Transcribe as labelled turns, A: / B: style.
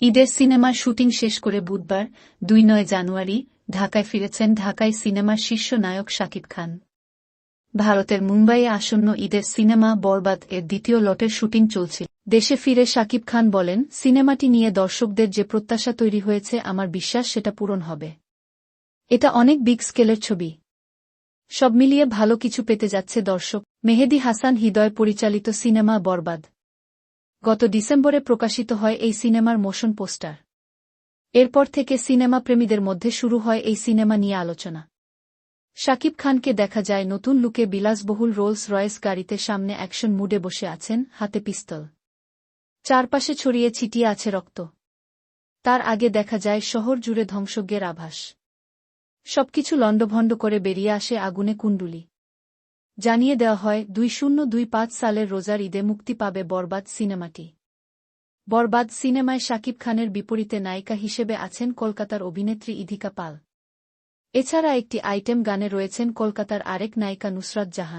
A: ঈদের সিনেমার শুটিং শেষ করে বুধবার, দুই নয় জানুয়ারি, ঢাকায় ফিরেছেন ঢাকায় সিনেমার শীর্ষ নায়ক শাকিব খান। ভারতের মুম্বাইয়ে আসন্ন ঈদের সিনেমা বরবাদ এর দ্বিতীয় লটের শুটিং চলছিল দেশে ফিরে শাকিব খান বলেন, সিনেমাটি নিয়ে দর্শকদের যে প্রত্যাশা তৈরি হয়েছে, আমার বিশ্বাস সেটা পূরণ হবে। এটা অনেক বিগ স্কেলের ছবি। সব মিলিয়ে ভালো কিছু পেতে যাচ্ছে দর্শক। মেহেদি হাসান হৃদয় পরিচালিত সিনেমা বরবাদ। গত ডিসেম্বরে প্রকাশিত হয় এই সিনেমার মোশন পোস্টার। এরপর থেকে সিনেমা প্রেমীদের মধ্যে শুরু হয় এই সিনেমা নিয়ে আলোচনা। শাকিব খানকে দেখা যায় নতুন লুকে বিলাসবহুল রোলস রয়েস গাড়িতে সামনে অ্যাকশন মুডে বসে আছেন, হাতে পিস্তল। চারপাশে ছড়িয়ে ছিটিয়ে আছে রক্ত। তার আগে দেখা যায় শহর জুড়ে ধ্বংসজ্ঞের আভাস। সবকিছু লণ্ডভণ্ড করে বেরিয়ে আসে আগুনে কুণ্ডুলি। জানিয়ে দেওয়া হয়, দুই শূন্য দুই পাঁচ সালের রোজার ঈদে মুক্তি পাবে বরবাদ সিনেমাটি। বরবাদ সিনেমায় শাকিব খানের বিপরীতে নায়িকা হিসেবে আছেন কলকাতার অভিনেত্রী ইধিকা পাল। এছাড়া একটি আইটেম গানে রয়েছেন কলকাতার আরেক নায়িকা নুসরাত জাহান।